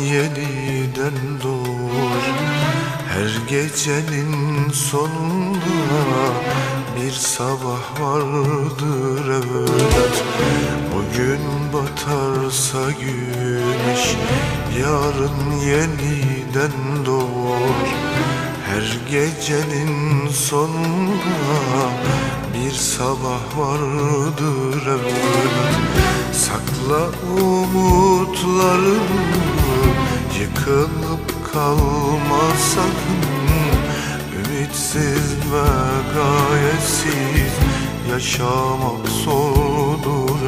yeniden doğar. Her gecenin sonunda bir sabah vardır evlat. Bugün batarsa güneş yarın yeniden doğar. Her gecenin sonunda bir sabah vardır evlat. Sakla umutlarını Yıkılıp kalma sakın Ümitsiz ve gayetsiz Yaşamak zordur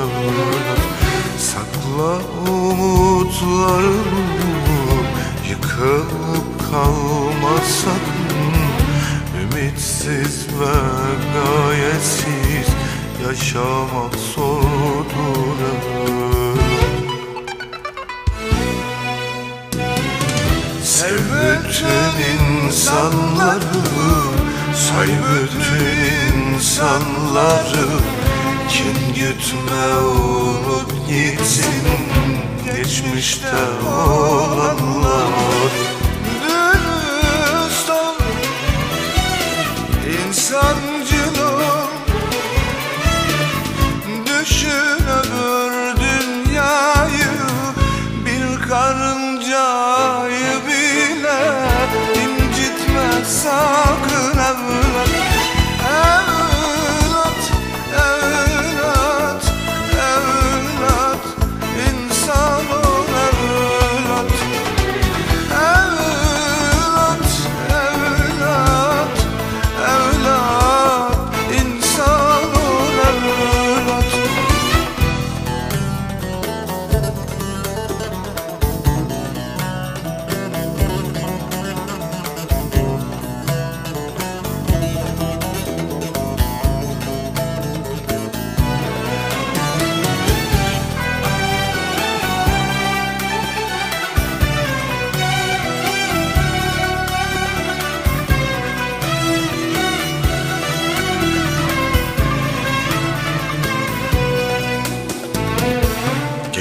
Sakla umutlarını Yıkılıp kalma sakın Ümitsiz ve gayetsiz Yaşamak zordur insanları Say bütün insanları. Kin gütme unut gitsin Geçmişte olanlar. Dürüst ol İnsancıl ol. Düşün öbür dünyayı Bir karıncayı incitme sakın evlat Evlat,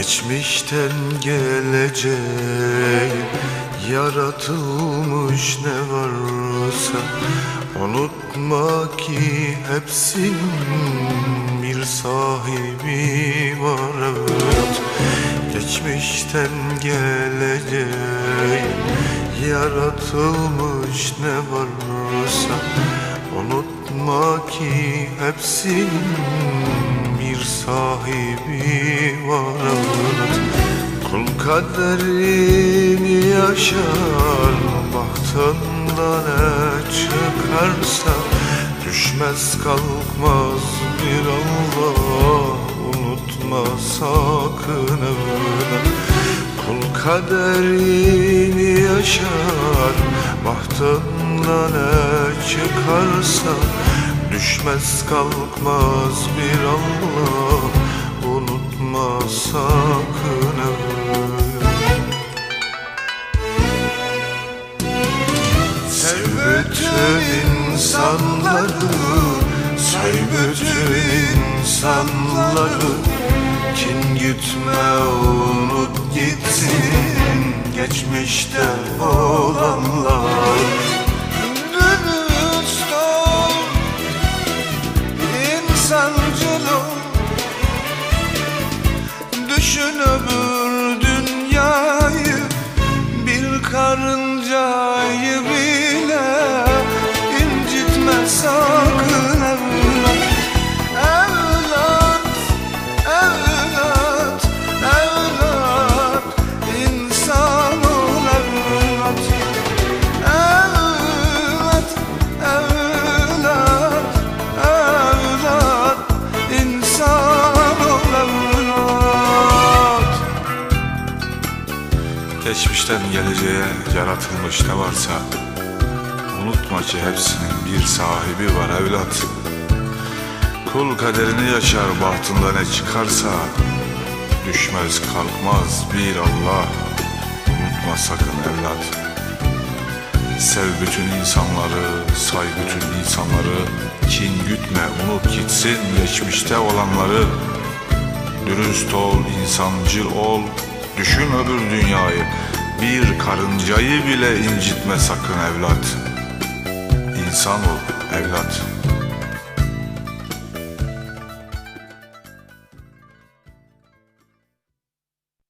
Geçmişten geleceğe yaratılmış ne varsa Unutma ki hepsinin bir sahibi var evlat Geçmişten geleceğe yaratılmış ne varsa Unutma ki hepsinin bir sahibi var. Kul kaderini yaşar Bahtında ne çıkarsa Düşmez kalkmaz bir Allah. Unutma sakın evlat Kul kaderini yaşar Bahtında ne çıkarsa Düşmez kalkmaz bir Allah Unutma sakın Sev bütün insanları Say bütün insanları. Kin gütme unut gitsin Geçmişte olanlar Geçmişten geleceğe yaratılmış ne varsa. Unutma ki hepsinin bir sahibi var evlat. Kul kaderini yaşar bahtında ne çıkarsa. Düşmez kalkmaz bir Allah. Unutma sakın evlat. Sev bütün insanları, say bütün insanları. Kin gütme, unut gitsin geçmişte olanları. Dürüst ol, insancıl ol Düşün öbür dünyayı. Bir karıncayı bile incitme sakın evlat. İnsan ol evlat